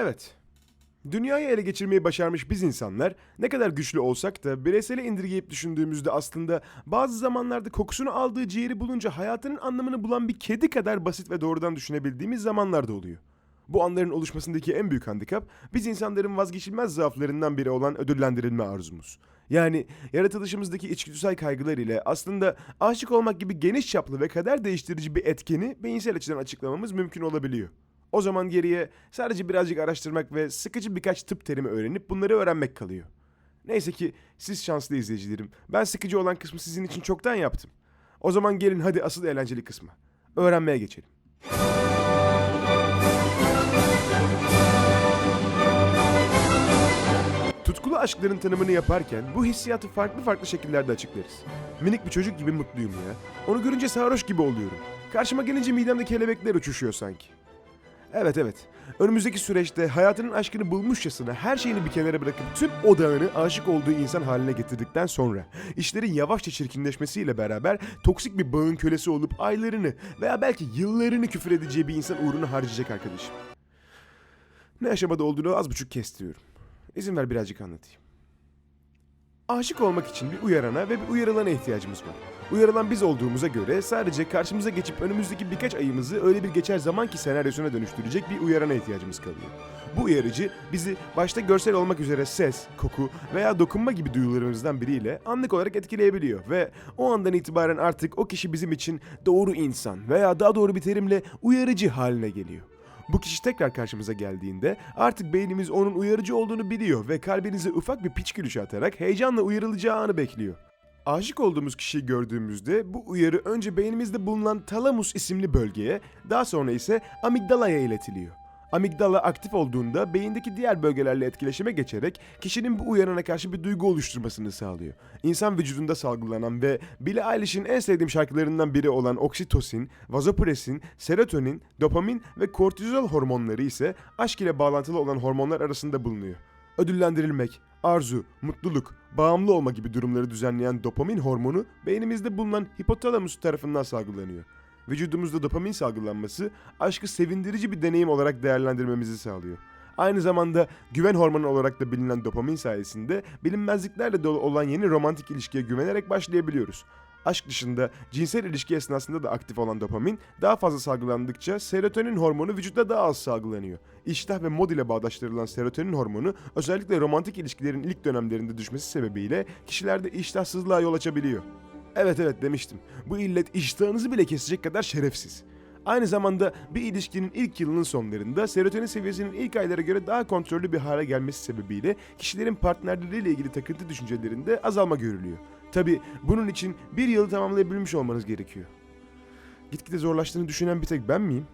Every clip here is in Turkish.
Evet. Dünyayı ele geçirmeyi başarmış biz insanlar ne kadar güçlü olsak da bireysele indirgeyip düşündüğümüzde aslında bazı zamanlarda kokusunu aldığı ciğeri bulunca hayatının anlamını bulan bir kedi kadar basit ve doğrudan düşünebildiğimiz zamanlar da oluyor. Bu anların oluşmasındaki en büyük handikap biz insanların vazgeçilmez zaaflarından biri olan ödüllendirilme arzumuz. Yani yaratılışımızdaki içgüdüsel kaygılar ile aslında aşık olmak gibi geniş çaplı ve kader değiştirici bir etkeni beyinsel açıdan açıklamamız mümkün olabiliyor. O zaman geriye sadece birazcık araştırmak ve sıkıcı birkaç tıp terimi öğrenip bunları öğrenmek kalıyor. Neyse ki siz şanslı izleyicilerim. Ben sıkıcı olan kısmı sizin için çoktan yaptım. O zaman gelin hadi asıl eğlenceli kısma. Öğrenmeye geçelim. Tutkulu aşkların tanımını yaparken bu hissiyatı farklı farklı şekillerde açıklarız. Minik bir çocuk gibi mutluyum ya. Onu görünce sarhoş gibi oluyorum. Karşıma gelince midemde kelebekler uçuşuyor sanki. Evet evet. Önümüzdeki süreçte hayatının aşkını bulmuşçasına her şeyini bir kenara bırakıp tüm odağını aşık olduğu insan haline getirdikten sonra işlerin yavaşça çirkinleşmesiyle beraber toksik bir bağın kölesi olup aylarını veya belki yıllarını küfür edeceği bir insan uğruna harcayacak arkadaşım. Ne aşamada olduğunu az buçuk kestiriyorum. İzin ver birazcık anlatayım. Aşık olmak için bir uyarana ve bir uyarılana ihtiyacımız var. Uyarılan biz olduğumuza göre sadece karşımıza geçip önümüzdeki birkaç ayımızı öyle bir geçer zaman ki senaryosuna dönüştürecek bir uyarana ihtiyacımız kalıyor. Bu uyarıcı bizi başta görsel olmak üzere ses, koku veya dokunma gibi duyularımızdan biriyle anlık olarak etkileyebiliyor ve o andan itibaren artık o kişi bizim için doğru insan veya daha doğru bir terimle uyarıcı haline geliyor. Bu kişi tekrar karşımıza geldiğinde artık beynimiz onun uyarıcı olduğunu biliyor ve kalbinize ufak bir piç gülüşü atarak heyecanla uyarılacağı anı bekliyor. Aşık olduğumuz kişiyi gördüğümüzde bu uyarı önce beynimizde bulunan talamus isimli bölgeye, daha sonra ise amigdalaya iletiliyor. Amigdala aktif olduğunda beyindeki diğer bölgelerle etkileşime geçerek kişinin bu uyanana karşı bir duygu oluşturmasını sağlıyor. İnsan vücudunda salgılanan ve Billie Eilish'in en sevdiğim şarkılarından biri olan oksitosin, vazopresin, serotonin, dopamin ve kortizol hormonları ise aşk ile bağlantılı olan hormonlar arasında bulunuyor. Ödüllendirilmek, arzu, mutluluk, bağımlı olma gibi durumları düzenleyen dopamin hormonu beynimizde bulunan hipotalamus tarafından salgılanıyor. Vücudumuzda dopamin salgılanması aşkı sevindirici bir deneyim olarak değerlendirmemizi sağlıyor. Aynı zamanda güven hormonu olarak da bilinen dopamin sayesinde bilinmezliklerle dolu olan yeni romantik ilişkiye güvenerek başlayabiliyoruz. Aşk dışında cinsel ilişki esnasında da aktif olan dopamin daha fazla salgılandıkça serotonin hormonu vücutta daha az salgılanıyor. İştah ve mod ile bağdaştırılan serotonin hormonu özellikle romantik ilişkilerin ilk dönemlerinde düşmesi sebebiyle kişilerde iştahsızlığa yol açabiliyor. Evet evet demiştim. Bu illet iştahınızı bile kesecek kadar şerefsiz. Aynı zamanda bir ilişkinin ilk yılının sonlarında serotonin seviyesinin ilk aylara göre daha kontrollü bir hale gelmesi sebebiyle kişilerin partnerleriyle ilgili takıntı düşüncelerinde azalma görülüyor. Tabi bunun için bir yılı tamamlayabilmiş olmanız gerekiyor. Gitgide zorlaştığını düşünen bir tek ben miyim?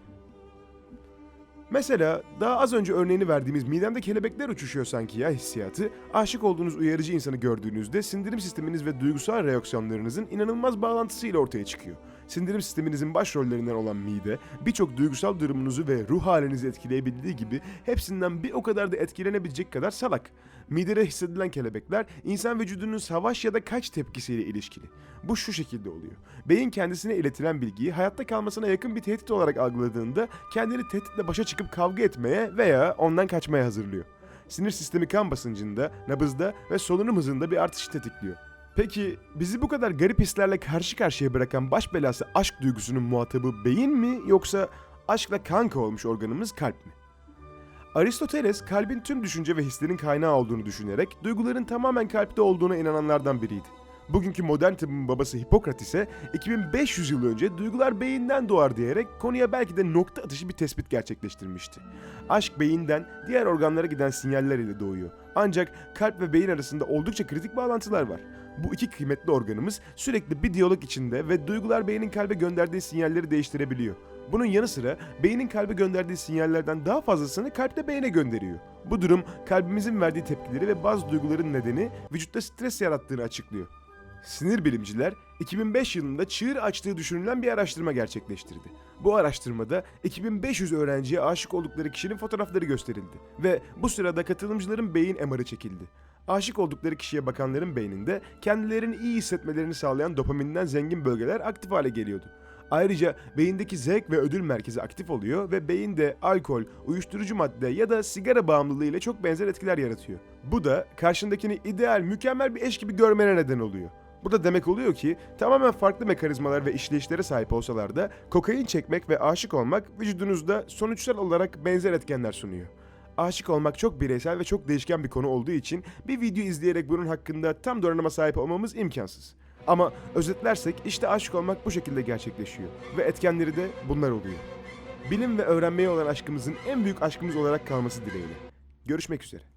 Mesela daha az önce örneğini verdiğimiz midemde kelebekler uçuşuyor sanki ya hissiyatı, aşık olduğunuz uyarıcı insanı gördüğünüzde sindirim sisteminiz ve duygusal reaksiyonlarınızın inanılmaz bağlantısıyla ortaya çıkıyor. Sindirim sisteminizin başrollerinden olan mide, birçok duygusal durumunuzu ve ruh halinizi etkileyebildiği gibi hepsinden bir o kadar da etkilenebilecek kadar salak. Midede hissedilen kelebekler insan vücudunun savaş ya da kaç tepkisiyle ilişkili. Bu şu şekilde oluyor. Beyin kendisine iletilen bilgiyi hayatta kalmasına yakın bir tehdit olarak algıladığında kendini tehditle başa çıkıp kavga etmeye veya ondan kaçmaya hazırlıyor. Sinir sistemi kan basıncında, nabızda ve solunum hızında bir artış tetikliyor. Peki bizi bu kadar garip hislerle karşı karşıya bırakan baş belası aşk duygusunun muhatabı beyin mi yoksa aşkla kanka olmuş organımız kalp mi? Aristoteles kalbin tüm düşünce ve hislerin kaynağı olduğunu düşünerek duyguların tamamen kalpte olduğuna inananlardan biriydi. Bugünkü modern tıbbın babası Hipokrat ise 2500 yıl önce duygular beyinden doğar diyerek konuya belki de nokta atışı bir tespit gerçekleştirmişti. Aşk beyinden diğer organlara giden sinyaller ile doğuyor. Ancak kalp ve beyin arasında oldukça kritik bağlantılar var. Bu iki kıymetli organımız sürekli bir diyalog içinde ve duygular beynin kalbe gönderdiği sinyalleri değiştirebiliyor. Bunun yanı sıra beynin kalbe gönderdiği sinyallerden daha fazlasını kalpte beyne gönderiyor. Bu durum kalbimizin verdiği tepkileri ve bazı duyguların nedeni vücutta stres yarattığını açıklıyor. Sinir bilimciler 2005 yılında çığır açtığı düşünülen bir araştırma gerçekleştirdi. Bu araştırmada 2500 öğrenciye aşık oldukları kişinin fotoğrafları gösterildi ve bu sırada katılımcıların beyin MR'ı çekildi. Aşık oldukları kişiye bakanların beyninde kendilerini iyi hissetmelerini sağlayan dopaminden zengin bölgeler aktif hale geliyordu. Ayrıca beyindeki zevk ve ödül merkezi aktif oluyor ve beyinde alkol, uyuşturucu madde ya da sigara bağımlılığı ile çok benzer etkiler yaratıyor. Bu da karşındakini ideal, mükemmel bir eş gibi görmene neden oluyor. Bu da demek oluyor ki tamamen farklı mekanizmalar ve işleyişlere sahip olsalar da kokain çekmek ve aşık olmak vücudunuzda sonuçsal olarak benzer etkenler sunuyor. Aşık olmak çok bireysel ve çok değişken bir konu olduğu için bir video izleyerek bunun hakkında tam donanıma sahip olmamız imkansız. Ama özetlersek işte aşık olmak bu şekilde gerçekleşiyor ve etkenleri de bunlar oluyor. Bilim ve öğrenmeye olan aşkımızın en büyük aşkımız olarak kalması dileğiyle. Görüşmek üzere.